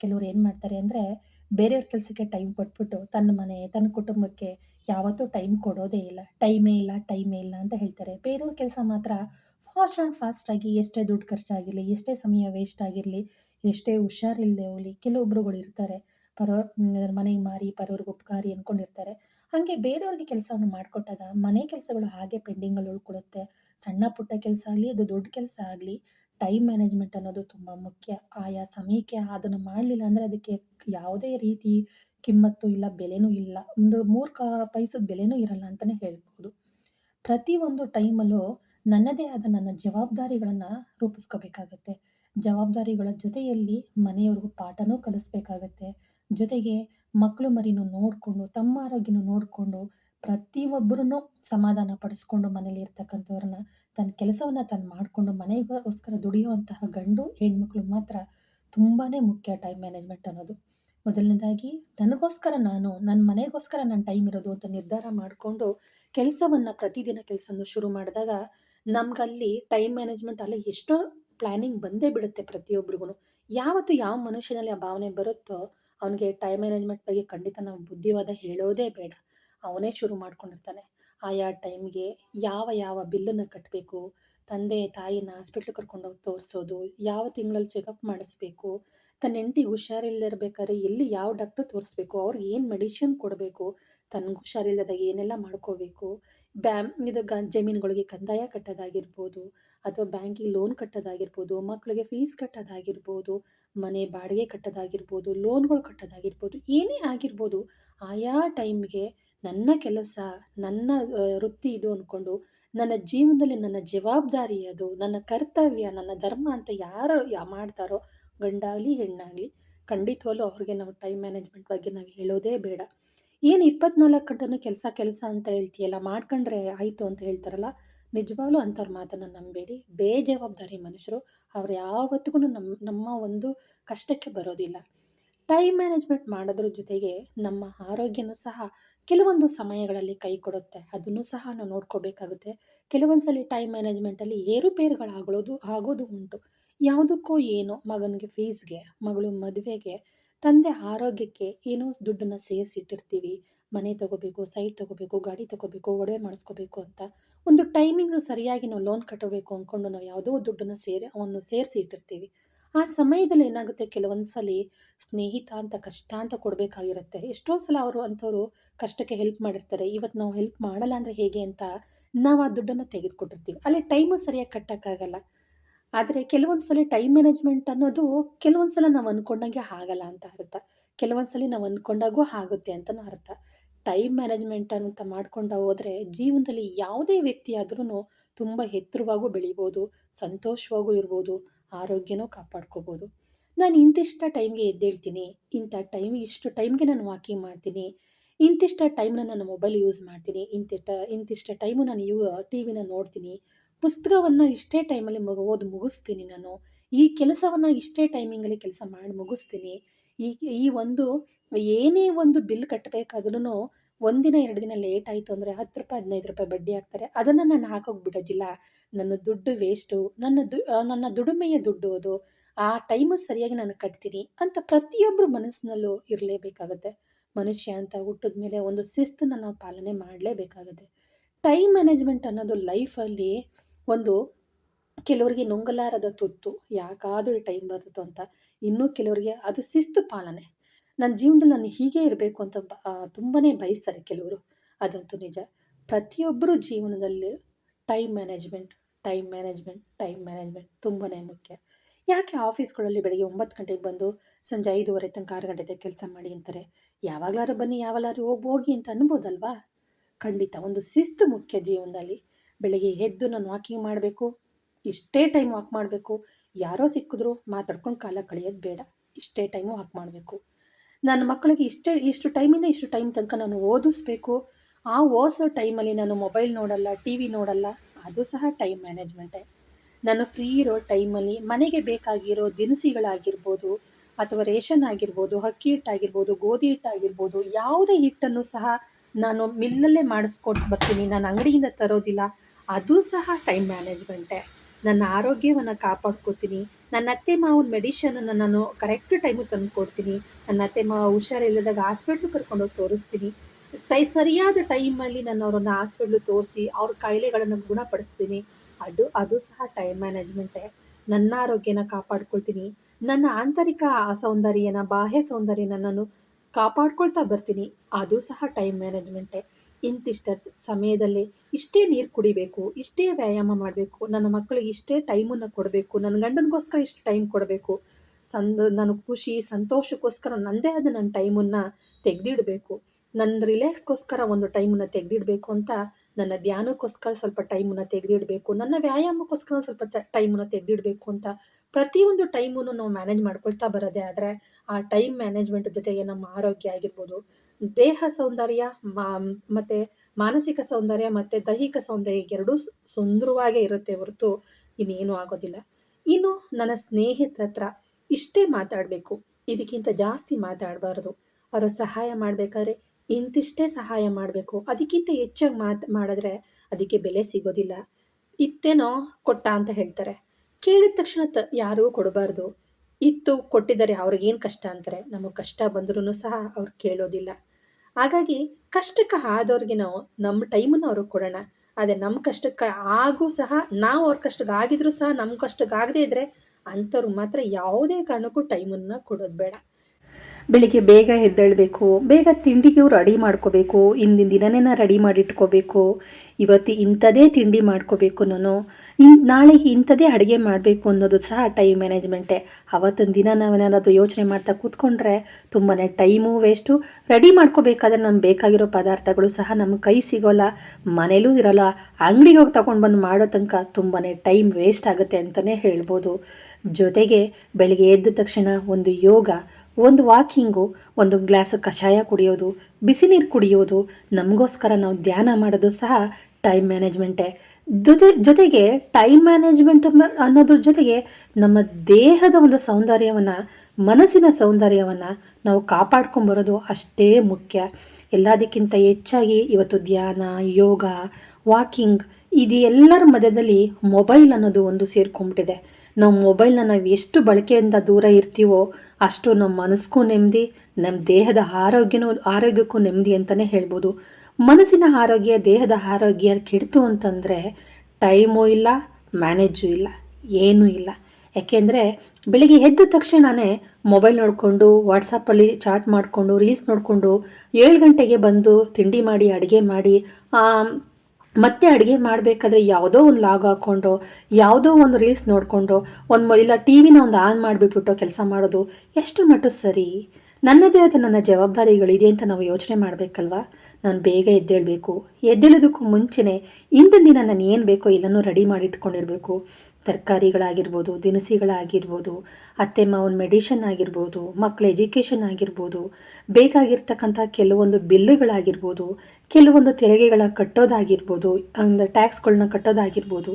ಕೆಲವ್ರು ಏನು ಮಾಡ್ತಾರೆ ಅಂದರೆ ಬೇರೆಯವ್ರ ಕೆಲಸಕ್ಕೆ ಟೈಮ್ ಕೊಟ್ಬಿಟ್ಟು ತನ್ನ ಮನೆ, ತನ್ನ ಕುಟುಂಬಕ್ಕೆ ಯಾವತ್ತೂ ಟೈಮ್ ಕೊಡೋದೇ ಇಲ್ಲ. ಟೈಮೇ ಇಲ್ಲ ಟೈಮೇ ಇಲ್ಲ ಅಂತ ಹೇಳ್ತಾರೆ. ಬೇರೆಯವ್ರ ಕೆಲಸ ಮಾತ್ರ ಫಾಸ್ಟ್ ಆ್ಯಂಡ್ ಫಾಸ್ಟಾಗಿ ಎಷ್ಟೇ ದುಡ್ಡು ಖರ್ಚಾಗಿರಲಿ, ಎಷ್ಟೇ ಸಮಯ ವೇಸ್ಟ್ ಆಗಿರಲಿ, ಎಷ್ಟೇ ಹುಷಾರಿಲ್ಲದೆ ಹೋಗಲಿ, ಕೆಲವೊಬ್ರುಗಳು ಇರ್ತಾರೆ. ಪರ ಮನೆಗೆ ಮಾರಿ ಪರವ್ರಿಗೆ ಉಪಕಾರಿ ಅಂದ್ಕೊಂಡಿರ್ತಾರೆ ಹಾಗೆ ಬೇರೆಯವ್ರಿಗೆ ಕೆಲಸವನ್ನು ಮಾಡಿಕೊಟ್ಟಾಗ ಮನೆ ಕೆಲಸಗಳು ಹಾಗೆ ಪೆಂಡಿಂಗಲ್ಲಿ ಉಳ್ಕೊಳ್ಳುತ್ತೆ ಸಣ್ಣ ಪುಟ್ಟ ಕೆಲಸ ಆಗಲಿ, ಅದು ದೊಡ್ಡ ಕೆಲಸ ಆಗಲಿ ಟೈಮ್ ಮ್ಯಾನೇಜ್ಮೆಂಟ್ ಅನ್ನೋದು ತುಂಬ ಮುಖ್ಯ. ಆಯಾ ಸಮಯಕ್ಕೆ ಅದನ್ನು ಮಾಡಲಿಲ್ಲ ಅಂದರೆ ಅದಕ್ಕೆ ಯಾವುದೇ ರೀತಿ ಕಿಮ್ಮತ್ತು ಇಲ್ಲ, ಬೆಲೆನೂ ಇಲ್ಲ. ಒಂದು ಮೂರು ಕ ಪೈಸದ ಬೆಲೆನೂ ಇರಲ್ಲ ಅಂತಲೇ ಹೇಳ್ಬೋದು. ಪ್ರತಿಯೊಂದು ಟೈಮಲ್ಲೂ ನನ್ನದೇ ಆದ ನನ್ನ ಜವಾಬ್ದಾರಿಗಳನ್ನು ರೂಪಿಸ್ಕೋಬೇಕಾಗತ್ತೆ. ಜವಾಬ್ದಾರಿಗಳ ಜೊತೆಯಲ್ಲಿ ಮನೆಯವ್ರಿಗೂ ಪಾಠನೂ ಕಲಿಸ್ಬೇಕಾಗತ್ತೆ. ಜೊತೆಗೆ ಮಕ್ಕಳು ಮರಿನೂ ನೋಡಿಕೊಂಡು ತಮ್ಮ ಆರೋಗ್ಯನೂ ನೋಡಿಕೊಂಡು ಪ್ರತಿಯೊಬ್ಬರೂ ಸಮಾಧಾನ ಪಡಿಸ್ಕೊಂಡು ಮನೇಲಿ ಇರ್ತಕ್ಕಂಥವ್ರನ್ನ, ತನ್ನ ಕೆಲಸವನ್ನು ತಾನು ಮಾಡಿಕೊಂಡು ಮನೆಗೋಸ್ಕರ ದುಡಿಯುವಂತಹ ಗಂಡು, ಹೆಣ್ಮಕ್ಳು ಮಾತ್ರ ತುಂಬಾ ಮುಖ್ಯ ಟೈಮ್ ಮ್ಯಾನೇಜ್ಮೆಂಟ್ ಅನ್ನೋದು. ಮೊದಲನೇದಾಗಿ ನನಗೋಸ್ಕರ ನಾನು, ನನ್ನ ಮನೆಗೋಸ್ಕರ ನನ್ನ ಟೈಮ್ ಇರೋದು ಅಂತ ನಿರ್ಧಾರ ಮಾಡಿಕೊಂಡು ಕೆಲಸವನ್ನು ಪ್ರತಿದಿನ ಕೆಲಸವನ್ನು ಶುರು ಮಾಡಿದಾಗ ನಮ್ಗಲ್ಲಿ ಟೈಮ್ ಮ್ಯಾನೇಜ್ಮೆಂಟ್ ಅಲ್ಲಿ ಎಷ್ಟೋ ಪ್ಲಾನಿಂಗ್ ಬಂದೇ ಬಿಡುತ್ತೆ ಪ್ರತಿಯೊಬ್ಬರಿಗೂ ಯಾವತ್ತು ಯಾವ ಮನುಷ್ಯನಲ್ಲಿ ಆ ಭಾವನೆ ಬರುತ್ತೋ ಅವನಿಗೆ ಟೈಮ್ ಮ್ಯಾನೇಜ್ಮೆಂಟ್ ಬಗ್ಗೆ ಖಂಡಿತ ನಾವು ಬುದ್ಧಿವಾದ ಹೇಳೋದೇ ಬೇಡ. ಅವನೇ ಶುರು ಮಾಡ್ಕೊಂಡಿರ್ತಾನೆ. ಆಯಾ ಟೈಮ್ಗೆ ಯಾವ ಯಾವ ಬಿಲ್ಲನ್ನು ಕಟ್ಟಬೇಕು ತಂದೆ ತಾಯಿನ ಹಾಸ್ಪಿಟ್ಲ್ ಕರ್ಕೊಂಡೋಗಿ ತೋರಿಸೋದು, ಯಾವ ತಿಂಗಳಲ್ಲಿ ಚೆಕಪ್ ಮಾಡಿಸ್ಬೇಕು ತನ್ನ ಹೆಂಡತಿ ಹುಷಾರಿಲ್ಲದಿರ್ಬೇಕಾದ್ರೆ ಎಲ್ಲಿ ಯಾವ ಡಾಕ್ಟರ್ ತೋರಿಸ್ಬೇಕು? ಅವ್ರಿಗೆ ಏನು ಮೆಡಿಷನ್ ಕೊಡಬೇಕು? ತನ್ಗೆ ಹುಷಾರಿಲ್ಲದಾಗ ಏನೆಲ್ಲ ಮಾಡ್ಕೋಬೇಕು? ಬ್ಯಾಮ್ ಇದು ಗ ಜಮೀನುಗಳಿಗೆ ಕಂದಾಯ ಕಟ್ಟೋದಾಗಿರ್ಬೋದು, ಅಥವಾ ಬ್ಯಾಂಕಿಗೆ ಲೋನ್ ಕಟ್ಟೋದಾಗಿರ್ಬೋದು ಮಕ್ಕಳಿಗೆ ಫೀಸ್ ಕಟ್ಟೋದಾಗಿರ್ಬೋದು, ಮನೆ ಬಾಡಿಗೆ ಕಟ್ಟೋದಾಗಿರ್ಬೋದು ಲೋನ್ಗಳು ಕಟ್ಟೋದಾಗಿರ್ಬೋದು, ಏನೇ ಆಗಿರ್ಬೋದು, ಆಯಾ ಟೈಮ್ಗೆ ನನ್ನ ಕೆಲಸ, ನನ್ನ ವೃತ್ತಿ ಇದು ಅಂದ್ಕೊಂಡು ನನ್ನ ಜೀವನದಲ್ಲಿ ನನ್ನ ಜವಾಬ್ದಾರಿ ಅದು, ನನ್ನ ಕರ್ತವ್ಯ, ನನ್ನ ಧರ್ಮ ಅಂತ ಯಾರು ಮಾಡ್ತಾರೋ ಗಂಡಾಗಲಿ, ಹೆಣ್ಣಾಗಲಿ, ಖಂಡಿತವಾಗ್ಲೂ ಅವ್ರಿಗೆ ನಾವು ಟೈಮ್ ಮ್ಯಾನೇಜ್ಮೆಂಟ್ ಬಗ್ಗೆ ನಾವು ಹೇಳೋದೇ ಬೇಡ. ಏನು ಇಪ್ಪತ್ನಾಲ್ಕು ಗಂಟೆನೂ ಕೆಲಸ ಕೆಲಸ ಅಂತ ಹೇಳ್ತೀಯಲ್ಲ, ಮಾಡ್ಕೊಂಡ್ರೆ ಆಯಿತು ಅಂತ ಹೇಳ್ತಾರಲ್ಲ, ನಿಜವಾಗ್ಲೂ ಅಂಥವ್ರ ಮಾತನ್ನು ನಂಬೇಡಿ. ಬೇಜವಾಬ್ದಾರಿ ಮನುಷ್ಯರು, ಅವ್ರು ಯಾವತ್ತಿಗೂ ನಮ್ಮ ನಮ್ಮ ಒಂದು ಕಷ್ಟಕ್ಕೆ ಬರೋದಿಲ್ಲ. ಟೈಮ್ ಮ್ಯಾನೇಜ್ಮೆಂಟ್ ಮಾಡೋದ್ರ ಜೊತೆಗೆ ನಮ್ಮ ಆರೋಗ್ಯನೂ ಸಹ ಕೆಲವೊಂದು ಸಮಯಗಳಲ್ಲಿ ಕೈ ಕೊಡುತ್ತೆ. ಅದನ್ನು ಸಹ ನಾವು ನೋಡ್ಕೋಬೇಕಾಗುತ್ತೆ. ಕೆಲವೊಂದು ಸಲ ಟೈಮ್ ಮ್ಯಾನೇಜ್ಮೆಂಟಲ್ಲಿ ಏರುಪೇರುಗಳಾಗೋದು, ಆಗೋದು ಉಂಟು. ಯಾವುದಕ್ಕೋ ಏನು ಮಗನಿಗೆ ಫೀಸ್ಗೆ ಮಗಳು ಮದುವೆಗೆ, ತಂದೆ ಆರೋಗ್ಯಕ್ಕೆ ಏನೋ ದುಡ್ಡನ್ನು ಸೇರಿಸಿಟ್ಟಿರ್ತೀವಿ. ಮನೆ ತೊಗೋಬೇಕು ಸೈಟ್ ತೊಗೋಬೇಕು, ಗಾಡಿ ತೊಗೋಬೇಕು, ಒಡವೆ ಮಾಡಿಸ್ಕೋಬೇಕು ಅಂತ ಒಂದು ಟೈಮಿಂಗ್ಸ್ ಸರಿಯಾಗಿ ನಾವು ಲೋನ್ ಕಟ್ಟಬೇಕು ಅಂದ್ಕೊಂಡು ನಾವು ಯಾವುದೋ ದುಡ್ಡನ್ನು ಸೇರಿ, ಅವನ್ನು ಸೇರಿಸಿ ಇಟ್ಟಿರ್ತೀವಿ ಆ ಸಮಯದಲ್ಲಿ ಏನಾಗುತ್ತೆ? ಕೆಲವೊಂದು ಸಲ ಸ್ನೇಹಿತ ಅಂತ ಕಷ್ಟ ಅಂತ ಕೊಡಬೇಕಾಗಿರುತ್ತೆ. ಎಷ್ಟೋ ಸಲ ಅವರು ಅಂಥವ್ರು ಕಷ್ಟಕ್ಕೆ ಹೆಲ್ಪ್ ಮಾಡಿರ್ತಾರೆ. ಇವತ್ತು ನಾವು ಹೆಲ್ಪ್ ಮಾಡಲ್ಲ ಅಂದರೆ ಹೇಗೆ ಅಂತ ನಾವು ಆ ದುಡ್ಡನ್ನು ತೆಗೆದುಕೊಟ್ಟಿರ್ತೀವಿ. ಅಲ್ಲಿ ಟೈಮು ಸರಿಯಾಗಿ ಕಟ್ಟೋಕ್ಕಾಗಲ್ಲ. ಆದರೆ ಕೆಲವೊಂದು ಸಲ ಟೈಮ್ ಮ್ಯಾನೇಜ್ಮೆಂಟ್ ಅನ್ನೋದು ಕೆಲವೊಂದು ಸಲ ನಾವು ಅಂದ್ಕೊಂಡಂಗೆ ಆಗಲ್ಲ ಅಂತ ಅರ್ಥ. ಕೆಲವೊಂದು ಸಲ ನಾವು ಅಂದ್ಕೊಂಡಾಗೂ ಆಗುತ್ತೆ ಅಂತಲೂ ಅರ್ಥ. ಟೈಮ್ ಮ್ಯಾನೇಜ್ಮೆಂಟ್ ಅಂತ ಮಾಡ್ಕೊಂಡು ಹೋದರೆ ಜೀವನದಲ್ಲಿ ಯಾವುದೇ ವ್ಯಕ್ತಿ ಆದ್ರೂ ತುಂಬ ಎತ್ತರವಾಗೂ ಬೆಳಿಬೋದು, ಸಂತೋಷವಾಗೂ ಇರ್ಬೋದು, ಆರೋಗ್ಯನೂ ಕಾಪಾಡ್ಕೋಬೋದು. ನಾನು ಇಂತಿಷ್ಟ ಟೈಮ್ಗೆ ಎದ್ದೇಳ್ತೀನಿ, ಇಂಥ ಟೈಮ್ ಇಷ್ಟು ಟೈಮ್ಗೆ ನಾನು ವಾಕಿಂಗ್ ಮಾಡ್ತೀನಿ, ಇಂತಿಷ್ಟ ಟೈಮ್ನ ನಾನು ಮೊಬೈಲ್ ಯೂಸ್ ಮಾಡ್ತೀನಿ, ಇಂತಿಷ್ಟ ಇಂತಿಷ್ಟ ಟೈಮು ನಾನು ಯೂ ಟಿ ವಿನ ನೋಡ್ತೀನಿ ಪುಸ್ತಕವನ್ನು ಇಷ್ಟೇ ಟೈಮಲ್ಲಿ ಮುಗ ಓದಿ ಮುಗಿಸ್ತೀನಿ ನಾನು. ಈ ಕೆಲಸವನ್ನು ಇಷ್ಟೇ ಟೈಮಿಂಗಲ್ಲಿ ಕೆಲಸ ಮಾಡಿ ಮುಗಿಸ್ತೀನಿ. ಈ ಈ ಒಂದು, ಏನೇ ಒಂದು ಬಿಲ್ ಕಟ್ಟಬೇಕಾದ್ರೂ ಒಂದಿನ ಎರಡು ದಿನ ಲೇಟ್ ಆಯಿತು ಅಂದರೆ ಹತ್ತು ರೂಪಾಯಿ, ಹದಿನೈದು ರೂಪಾಯಿ ಬಡ್ಡಿ ಹಾಕ್ತಾರೆ. ಅದನ್ನು ನಾನು ಹಾಕೋಕೆ ಬಿಡೋದಿಲ್ಲ ನನ್ನ ದುಡ್ಡು ವೇಸ್ಟು ನನ್ನ ದು ನನ್ನ ದುಡಿಮೆಯ ದುಡ್ಡು ಅದು. ಆ ಟೈಮು ಸರಿಯಾಗಿ ನಾನು ಕಟ್ತೀನಿ ಅಂತ ಪ್ರತಿಯೊಬ್ಬರ ಮನಸ್ಸಿನಲ್ಲೂ ಇರಲೇಬೇಕಾಗುತ್ತೆ. ಮನುಷ್ಯ ಅಂತ ಹುಟ್ಟಿದ ಮೇಲೆ ಒಂದು ಶಿಸ್ತನ್ನು ನಾವು ಪಾಲನೆ ಮಾಡಲೇಬೇಕಾಗುತ್ತೆ. ಟೈಮ್ ಮ್ಯಾನೇಜ್ಮೆಂಟ್ ಅನ್ನೋದು ಲೈಫಲ್ಲಿ ಒಂದು ಕೆಲವರಿಗೆ ನುಂಗಲಾರದ ತುತ್ತು, ಯಾಕಾದರೂ ಟೈಮ್ ಬರುತ್ತೋ ಅಂತ. ಇನ್ನೂ ಕೆಲವರಿಗೆ ಅದು ಶಿಸ್ತು ಪಾಲನೆ. ನನ್ನ ಜೀವನದಲ್ಲಿ ನಾನು ಹೀಗೆ ಇರಬೇಕು ಅಂತ ಬ ತುಂಬಾ ಬಯಸ್ತಾರೆ ಕೆಲವರು. ಅದಂತೂ ನಿಜ. ಪ್ರತಿಯೊಬ್ಬರು ಜೀವನದಲ್ಲಿ time management time management time management ತುಂಬಾ ಮುಖ್ಯ. ಯಾಕೆ ಆಫೀಸ್ಗಳಲ್ಲಿ ಬೆಳಗ್ಗೆ ಒಂಬತ್ತು ಗಂಟೆಗೆ ಬಂದು ಸಂಜೆ ಐದುವರೆ ತನಕ ಆರು ಗಂಟೆ ಕೆಲಸ ಮಾಡಿ ಅಂತಾರೆ? ಯಾವಾಗಲಾರು ಬನ್ನಿ ಯಾವಾಗಲಾರು ಹೋಗಿ ಹೋಗಿ ಅಂತ ಅನ್ಬೋದಲ್ವಾ? ಖಂಡಿತ, ಒಂದು ಶಿಸ್ತು ಮುಖ್ಯ ಜೀವನದಲ್ಲಿ. ಬೆಳಗ್ಗೆ ಎದ್ದು ನಾನು ವಾಕಿಂಗ್ ಮಾಡಬೇಕು, ಇಷ್ಟೇ ಟೈಮ್ ವಾಕ್ ಮಾಡಬೇಕು. ಯಾರೋ ಸಿಕ್ಕಿದ್ರು ಮಾತಾಡ್ಕೊಂಡು ಕಾಲ ಕಳೆಯೋದು ಬೇಡ. ಇಷ್ಟೇ ಟೈಮು ವಾಕ್ ಮಾಡಬೇಕು. ನನ್ನ ಮಕ್ಕಳಿಗೆ ಇಷ್ಟೇ, ಇಷ್ಟು ಟೈಮಿಂದ ಇಷ್ಟು ಟೈಮ್ ತನಕ ನಾನು ಓದಿಸ್ಬೇಕು. ಆ ಓದಿಸೋ ಟೈಮಲ್ಲಿ ನಾನು ಮೊಬೈಲ್ ನೋಡಲ್ಲ ಟಿ ವಿ ನೋಡಲ್ಲ, ಅದು ಸಹ ಟೈಮ್ ಮ್ಯಾನೇಜ್ಮೆಂಟೇ ನಾನು ಫ್ರೀ ಇರೋ ಟೈಮಲ್ಲಿ ಮನೆಗೆ ಬೇಕಾಗಿರೋ ದಿನಸಿಗಳಾಗಿರ್ಬೋದು ಅಥವಾ ರೇಷನ್ ಆಗಿರ್ಬೋದು ಅಕ್ಕಿ ಹಿಟ್ಟಾಗಿರ್ಬೋದು, ಗೋಧಿ ಹಿಟ್ಟಾಗಿರ್ಬೋದು, ಯಾವುದೇ ಹಿಟ್ಟನ್ನು ಸಹ ನಾನು ಮಿಲ್ಲಲ್ಲೇ ಮಾಡಿಸ್ಕೊಟ್ಟು ಬರ್ತೀನಿ. ನಾನು ಅಂಗಡಿಯಿಂದ ತರೋದಿಲ್ಲ. ಅದು ಸಹ ಟೈಮ್ ಮ್ಯಾನೇಜ್ಮೆಂಟೇ ನನ್ನ ಆರೋಗ್ಯವನ್ನು ಕಾಪಾಡ್ಕೋತೀನಿ. ನನ್ನ ಅತ್ತೆ ಮಾವನ ಮೆಡಿಷನನ್ನು ನಾನು ಕರೆಕ್ಟ್ ಟೈಮು ತಂದು ಕೊಡ್ತೀನಿ ನನ್ನ ಅತ್ತೆ ಮಾವ ಹುಷಾರಿಲ್ಲದಾಗ ಹಾಸ್ಪಿಟ್ಲು ಕರ್ಕೊಂಡೋಗಿ ತೋರಿಸ್ತೀನಿ. ತೈ, ಸರಿಯಾದ ಟೈಮಲ್ಲಿ ನಾನು ಅವ್ರನ್ನ ಹಾಸ್ಪಿಟ್ಲು ತೋರಿಸಿ ಅವ್ರ ಕಾಯಿಲೆಗಳನ್ನು ಗುಣಪಡಿಸ್ತೀನಿ. ಅದು ಅದು ಸಹ ಟೈಮ್ ಮ್ಯಾನೇಜ್ಮೆಂಟೇ ನನ್ನ ಆರೋಗ್ಯನ ಕಾಪಾಡ್ಕೊಳ್ತೀನಿ. ನನ್ನ ಆಂತರಿಕ ಸೌಂದರ್ಯನ ಬಾಹ್ಯ ಸೌಂದರ್ಯನ ನಾನು ಕಾಪಾಡ್ಕೊಳ್ತಾ ಬರ್ತೀನಿ. ಅದು ಸಹ ಟೈಮ್ ಮ್ಯಾನೇಜ್ಮೆಂಟೇ. ಇಂತಿಷ್ಟ ಸಮಯದಲ್ಲಿ ಇಷ್ಟೇ ನೀರು ಕುಡಿಬೇಕು, ಇಷ್ಟೇ ವ್ಯಾಯಾಮ ಮಾಡಬೇಕು, ನನ್ನ ಮಕ್ಕಳಿಗೆ ಇಷ್ಟೇ ಟೈಮನ್ನು ಕೊಡಬೇಕು, ನನ್ನ ಗಂಡನಿಗೋಸ್ಕರ ಇಷ್ಟು ಟೈಮ್ ಕೊಡಬೇಕು, ಸಂದ, ನಾನು ಖುಷಿ, ಸಂತೋಷಕ್ಕೋಸ್ಕರ ನನ್ನದೇ ಆದ ನನ್ನ ಟೈಮನ್ನು ತೆಗೆದಿಡಬೇಕು. ನನ್ನ ರಿಲ್ಯಾಕ್ಸ್‌ಗೋಸ್ಕರ ಒಂದು ಟೈಮನ್ನು ತೆಗೆದಿಡಬೇಕು ಅಂತ, ನನ್ನ ಧ್ಯಾನಕ್ಕೋಸ್ಕರ ಸ್ವಲ್ಪ ಟೈಮನ್ನು ತೆಗೆದಿಡಬೇಕು, ನನ್ನ ವ್ಯಾಯಾಮಕ್ಕೋಸ್ಕರ ಸ್ವಲ್ಪ ಟೈಮನ್ನು ತೆಗೆದಿಡಬೇಕು ಅಂತ ಪ್ರತಿಯೊಂದು ಟೈಮನ್ನು ನಾವು ಮ್ಯಾನೇಜ್ ಮಾಡ್ಕೊಳ್ತಾ ಬರೋದೇ ಆದರೆ, ಆ ಟೈಮ್ ಮ್ಯಾನೇಜ್ಮೆಂಟ್ ಜೊತೆಗೆ ನಮ್ಮ ಆರೋಗ್ಯ ಆಗಿರ್ಬೋದು, ದೇಹ ಸೌಂದರ್ಯ ಮತ್ತು ಮಾನಸಿಕ ಸೌಂದರ್ಯ ಮತ್ತು ದೈಹಿಕ ಸೌಂದರ್ಯ ಎರಡೂ ಸುಂದರವಾಗೇ ಇರುತ್ತೆ ಹೊರತು ಇನ್ನೇನು ಆಗೋದಿಲ್ಲ. ಇನ್ನು ನನ್ನ ಸ್ನೇಹಿತರ ಹತ್ರ ಇಷ್ಟೇ ಮಾತಾಡಬೇಕು, ಇದಕ್ಕಿಂತ ಜಾಸ್ತಿ ಮಾತಾಡಬಾರ್ದು. ಅವರ ಸಹಾಯ ಮಾಡಬೇಕಾದ್ರೆ ಇಂತಿಷ್ಟೇ ಸಹಾಯ ಮಾಡಬೇಕು. ಅದಕ್ಕಿಂತ ಹೆಚ್ಚಾಗಿ ಮಾತು, ಮಾಡಿದ್ರೆ ಅದಕ್ಕೆ ಬೆಲೆ ಸಿಗೋದಿಲ್ಲ. ಇತ್ತೇನೋ ಕೊಟ್ಟ ಅಂತ ಹೇಳ್ತಾರೆ. ಕೇಳಿದ ತಕ್ಷಣ ತ, ಯಾರಿಗೂ ಕೊಡಬಾರ್ದು. ಇತ್ತು ಕೊಟ್ಟಿದ್ದಾರೆ ಅವ್ರಿಗೇನು ಕಷ್ಟ ಅಂತಾರೆ. ನಮಗೆ ಕಷ್ಟ ಬಂದರೂ ಸಹ ಅವ್ರು ಕೇಳೋದಿಲ್ಲ. ಹಾಗಾಗಿ ಕಷ್ಟಕ್ಕೆ ಆದವ್ರಿಗೆ ನಾವು ನಮ್ಮ ಟೈಮನ್ನು ಅವ್ರಿಗೆ ಕೊಡೋಣ. ಅದೇ ನಮ್ಮ ಕಷ್ಟಕ್ಕೆ ಆಗೂ ಸಹ, ನಾವು ಅವ್ರ ಕಷ್ಟಕ್ಕೆ ಆಗಿದ್ರೂ ಸಹ ನಮ್ಮ ಕಷ್ಟಕ್ಕೆ ಆಗದೇ ಇದ್ದರೆ ಅಂಥವ್ರಿಗೆ ಮಾತ್ರ ಯಾವುದೇ ಕಾರಣಕ್ಕೂ ಟೈಮನ್ನು ಕೊಡೋದು ಬೇಡ. ಬೆಳಿಗ್ಗೆ ಬೇಗ ಎದ್ದೇಳಬೇಕು, ಬೇಗ ತಿಂಡಿಗೆ ರೆಡಿ ಮಾಡ್ಕೋಬೇಕು, ಇಂದಿನ ದಿನನೇ ನಾನು ರೆಡಿ ಮಾಡಿಟ್ಕೋಬೇಕು, ಇವತ್ತು ಇಂಥದೇ ತಿಂಡಿ ಮಾಡ್ಕೋಬೇಕು ನಾನು ಇನ್ ನಾಳೆ ಇಂಥದೇ ಅಡುಗೆ ಮಾಡಬೇಕು ಅನ್ನೋದು ಸಹ ಟೈಮ್ ಮ್ಯಾನೇಜ್ಮೆಂಟೇ ಅವತ್ತೊಂದು ದಿನ ನಾವೇನಾದ್ರು ಯೋಚನೆ ಮಾಡ್ತಾ ಕೂತ್ಕೊಂಡ್ರೆ ತುಂಬಾ ಟೈಮು ವೇಸ್ಟು. ರೆಡಿ ಮಾಡ್ಕೋಬೇಕಾದ್ರೆ ನಮ್ಗೆ ಬೇಕಾಗಿರೋ ಪದಾರ್ಥಗಳು ಸಹ ನಮ್ಮ ಕೈ ಸಿಗೋಲ್ಲ, ಮನೇಲೂ ಇರೋಲ್ಲ, ಅಂಗಡಿಗೆ ಹೋಗಿ ತಗೊಂಡು ಬಂದು ಮಾಡೋ ತನಕ ತುಂಬಾ ಟೈಮ್ ವೇಸ್ಟ್ ಆಗುತ್ತೆ ಅಂತಲೇ ಹೇಳ್ಬೋದು. ಜೊತೆಗೆ ಬೆಳಿಗ್ಗೆ ಎದ್ದ ತಕ್ಷಣ ಒಂದು ಯೋಗ ಒಂದು ವಾಕಿಂಗು, ಒಂದು ಗ್ಲಾಸ್ ಕಷಾಯ ಕುಡಿಯೋದು, ಬಿಸಿ ನೀರು ಕುಡಿಯೋದು, ನಮಗೋಸ್ಕರ ನಾವು ಧ್ಯಾನ ಮಾಡೋದು ಸಹ ಟೈಮ್ ಮ್ಯಾನೇಜ್ಮೆಂಟೇ ಜೊತೆ ಜೊತೆಗೆ ಟೈಮ್ ಮ್ಯಾನೇಜ್ಮೆಂಟ್ ಅನ್ನೋದ್ರ ಜೊತೆಗೆ ನಮ್ಮ ದೇಹದ ಒಂದು ಸೌಂದರ್ಯವನ್ನು, ಮನಸ್ಸಿನ ಸೌಂದರ್ಯವನ್ನು ನಾವು ಕಾಪಾಡ್ಕೊಂಬರೋದು ಅಷ್ಟೇ ಮುಖ್ಯ. ಎಲ್ಲದಕ್ಕಿಂತ ಹೆಚ್ಚಾಗಿ ಇವತ್ತು ಧ್ಯಾನ, ಯೋಗ, ವಾಕಿಂಗ್ ಇದು ಎಲ್ಲರ ಮಧ್ಯದಲ್ಲಿ ಮೊಬೈಲ್ ಅನ್ನೋದು ಒಂದು ಸೇರ್ಕೊಂಡ್ಬಿಟ್ಟಿದೆ ನಾವು ಮೊಬೈಲ್ನ ನಾವು ಎಷ್ಟು ಬಳಕೆಯಿಂದ ದೂರ ಇರ್ತೀವೋ ಅಷ್ಟು ನಮ್ಮ ಮನಸ್ಸಿಗೂ ನೆಮ್ಮದಿ, ನಮ್ಮ ದೇಹದ ಆರೋಗ್ಯನೂ, ಆರೋಗ್ಯಕ್ಕೂ ನೆಮ್ಮದಿ ಅಂತಲೇ ಹೇಳ್ಬೋದು. ಮನಸ್ಸಿನ ಆರೋಗ್ಯ, ದೇಹದ ಆರೋಗ್ಯ ಕೆಡ್ತು ಅಂತಂದರೆ ಟೈಮೂ ಇಲ್ಲ, ಮ್ಯಾನೇಜು ಇಲ್ಲ, ಏನೂ ಇಲ್ಲ. ಯಾಕೆಂದರೆ ಬೆಳಿಗ್ಗೆ ಎದ್ದ ತಕ್ಷಣವೇ ಮೊಬೈಲ್ ನೋಡಿಕೊಂಡು, ವಾಟ್ಸಪ್ಪಲ್ಲಿ ಚಾಟ್ ಮಾಡಿಕೊಂಡು, ರೀಲ್ಸ್ ನೋಡಿಕೊಂಡು, ಏಳು ಗಂಟೆಗೆ ಬಂದು ತಿಂಡಿ ಮಾಡಿ, ಅಡುಗೆ ಮಾಡಿ ಮತ್ತೆ ಅಡುಗೆ ಮಾಡಬೇಕಾದ್ರೆ ಯಾವುದೋ ಒಂದು ಲಾಗ್ ಹಾಕ್ಕೊಂಡು ಯಾವುದೋ ಒಂದು ರೀಲ್ಸ್ ನೋಡಿಕೊಂಡು, ಒಂದು ಇಲ್ಲ ಟಿ ವಿನ ಒಂದು ಆನ್ ಮಾಡಿಬಿಟ್ಬಿಟ್ಟು ಕೆಲಸ ಮಾಡೋದು ಎಷ್ಟು ಮಟ್ಟ ಸರಿ? ನನ್ನದೇ ಆದ ನನ್ನ ಜವಾಬ್ದಾರಿಗಳಿದೆ ಅಂತ ನಾವು ಯೋಚನೆ ಮಾಡಬೇಕಲ್ವಾ? ನಾನು ಬೇಗ ಎದ್ದೇಳಬೇಕು. ಎದ್ದೇಳೋದಕ್ಕೂ ಮುಂಚೆನೇ ಇಂದಿನ ದಿನ ನಾನು ಏನು ಬೇಕೋ ಎಲ್ಲನೂ ರೆಡಿ ಮಾಡಿ ಇಟ್ಕೊಂಡಿರಬೇಕು ತರಕಾರಿಗಳಾಗಿರ್ಬೋದು, ದಿನಸಿಗಳಾಗಿರ್ಬೋದು, ಅತ್ತೆ ಮಾವನ ಮೆಡಿಷನ್ ಆಗಿರ್ಬೋದು ಮಕ್ಕಳ ಎಜುಕೇಷನ್ ಆಗಿರ್ಬೋದು, ಬೇಕಾಗಿರ್ತಕ್ಕಂಥ ಕೆಲವೊಂದು ಬಿಲ್ಲುಗಳಾಗಿರ್ಬೋದು, ಕೆಲವೊಂದು ತೆರಿಗೆಗಳ ಕಟ್ಟೋದಾಗಿರ್ಬೋದು ಅಂದರೆ ಟ್ಯಾಕ್ಸ್ಗಳನ್ನ ಕಟ್ಟೋದಾಗಿರ್ಬೋದು,